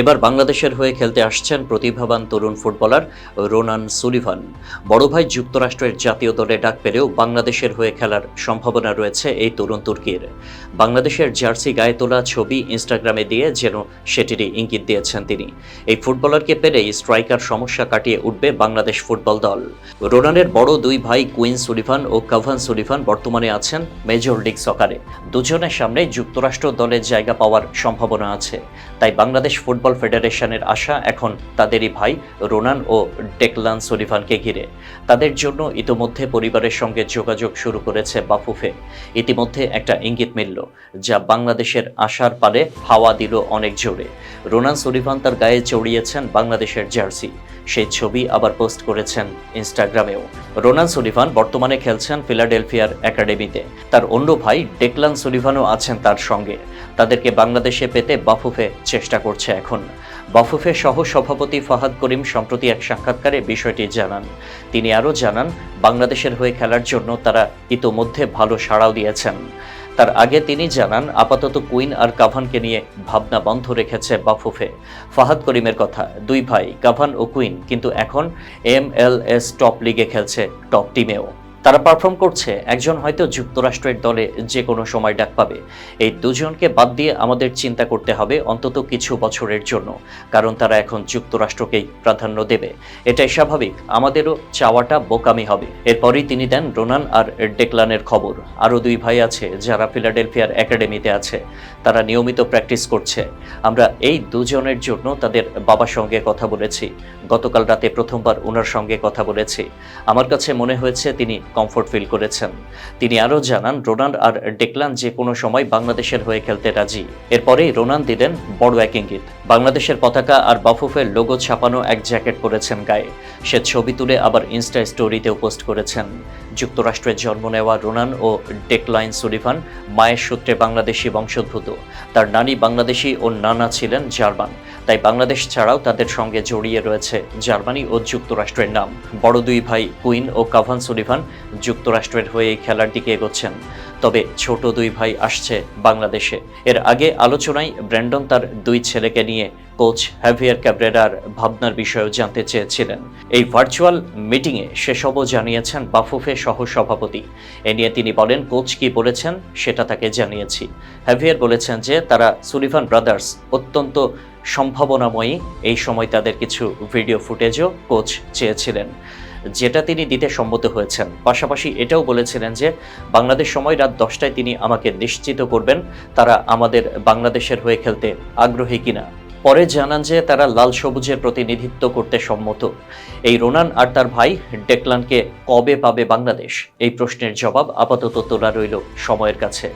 এবার বাংলাদেশের হয়ে খেলতে আসছেন প্রতিভাবান তরুণ ফুটবলার রোনান সুলিভান। বড় ভাই যুক্তরাষ্ট্রের জাতীয় দলে ডাক পেলেও বাংলাদেশের হয়ে খেলার সম্ভাবনা রয়েছে এই তরুণ তুর্কির। বাংলাদেশের জার্সি গায়ে তোলা ছবি ইনস্টাগ্রামে দিয়ে যেন সেটিরই ইঙ্গিত দিয়েছেন তিনি। এই ফুটবলারকে পেলেই স্ট্রাইকার সমস্যা কাটিয়ে উঠবে বাংলাদেশ ফুটবল দল। রোনানের বড় দুই ভাই কুইন সুলিভান ও কাভান সুলিভান বর্তমানে আছেন মেজর লিগ সকারে। দুজনের সামনে যুক্তরাষ্ট্র দলের জায়গা পাওয়ার সম্ভাবনা আছে। তাই বাংলাদেশ ফুটবল ফেডারেশনের আশা এখন তাদেরই ভাই রোনান ও ডেকলান সুলিভানকে ঘিরে। তাদের জন্য ইতোমধ্যে পরিবারের সঙ্গে যোগাযোগ শুরু করেছে বাফুফে। ইতিমধ্যে একটা ইঙ্গিত মিলল, যা বাংলাদেশের আশার পালে হাওয়া দিল অনেক জোরে। রোনান সুলিভান তার গায়ে চড়িয়েছেন বাংলাদেশের জার্সি। সেই ছবি আবার পোস্ট করেছেন ইনস্টাগ্রামেও। রোনান সুলিভান বর্তমানে খেলছেন ফিলাডেলফিয়ার একাডেমিতে। তার অন্য ভাই ডেকলান সুলিভানও আছেন তার সঙ্গে। তাদেরকে বাংলাদেশে পেতে বাফুফে চেষ্টা করছে এখন। বাফুফে সহ সভাপতি ফাহাদ করিম সম্প্রতি এক সাক্ষাৎকারে বিষয়টি জানান। তিনি আরও জানান, বাংলাদেশের হয়ে খেলার জন্য তারা ইতোমধ্যে ভালো সাড়াও দিয়েছেন। তার আগে তিনি জানান, আপাতত কুইন আর কাভানকে নিয়ে ভাবনা বন্ধ রেখেছে বাফুফে। ফাহাদ করিমের কথা, দুই ভাই, কাভান ও কুইন, কিন্তু এখন এম এল এস টপ লিগে খেলছে টপ টিমেও। তারা পারফর্ম করছে একজন হয়তো যুক্তরাষ্ট্রের দলে যে কোনো সময় ডাক পাবে। এই দুজনকে বাদ দিয়ে আমাদের চিন্তা করতে হবে অন্তত কিছু বছরের জন্য, কারণ তারা এখন যুক্তরাষ্ট্রকেই প্রাধান্য দেবে। এটাই স্বাভাবিক, আমাদেরও চাওয়াটা বোকামি হবে। এরপরই তিনি দেন রোনান আর ডেকলানের খবর। আরও দুই ভাই আছে যারা ফিলাডেলফিয়ার একাডেমিতে আছে, তারা নিয়মিত প্র্যাকটিস করছে। আমরা এই দুজনের জন্য তাদের বাবার সঙ্গে কথা বলেছি। গতকাল রাতে প্রথমবার ওনার সঙ্গে কথা বলেছি। আমার কাছে মনে হয়েছে তিনি কমফোর্ট ফিল করেছেন। তিনি আরও জানান রোনাল্ড আর ডেকলান যে কোনো সময় বাংলাদেশের হয়ে খেলতে রাজি। এরপরেই রোনান দিলেন বড় এক ইঙ্গিত বাংলাদেশের পতাকা আর বাফুফের লোগো ছাপানো এক জ্যাকেট পরেছেন গায়ে। সে ছবি তুলে আবার ইনস্টা স্টোরিতেও পোস্ট করেছেন। যুক্তরাষ্ট্রে জন্ম নেওয়া রোনান ও ডেকলাইন সুলিভান মায়ের সূত্রে বাংলাদেশি বংশোদ্ভূত। তার নানি বাংলাদেশি ও নানা ছিলেন জার্মান। তাই বাংলাদেশ ছাড়াও তাদের সঙ্গে জড়িয়ে রয়েছে জার্মানি ও যুক্তরাষ্ট্রের নাম। বড় দুই ভাই কুইন ও কাভান সুলিভান যুক্তরাষ্ট্রের হয়ে এই খেলার দিকে এগোচ্ছেন। তবে ছোট দুই ভাই আসছে বাংলাদেশে। এর আগে আলোচনায় ব্র্যান্ডন তার দুই ছেলেকে নিয়ে কোচ হ্যাভিয়ার ক্যাব্রেরার ভাবনার বিষয়েও জানতে চেয়েছিলেন। এই ভার্চুয়াল মিটিংয়ে সেসবও জানিয়েছেন বাফুফে সহ সভাপতি এ নিয়ে তিনি বলেন, কোচ কি বলেছেন সেটা তাকে জানিয়েছি। হ্যাভিয়ার বলেছেন যে, তারা সুলিভান ব্রাদার্স অত্যন্ত সম্ভাবনাময়ী। এই সময় তাদের কিছু ভিডিও ফুটেজও কোচ চেয়েছিলেন। যেটা তিনি দিতে সম্মত হয়েছেন। পাশাপাশি এটাও বলেছিলেন যে, বাংলাদেশ সময় রাত দশটায় তিনি আমাকে নিশ্চিত করবেন তারা আমাদের বাংলাদেশের হয়ে খেলতে আগ্রহী কিনা। পরে জানান যে, তারা লাল সবুজের প্রতিনিধিত্ব করতে সম্মত। এই রোনান আর তার ভাই ডেকলানকে কবে পাবে বাংলাদেশ? এই প্রশ্নের জবাব আপাতত তোলা রইল সময়ের কাছে।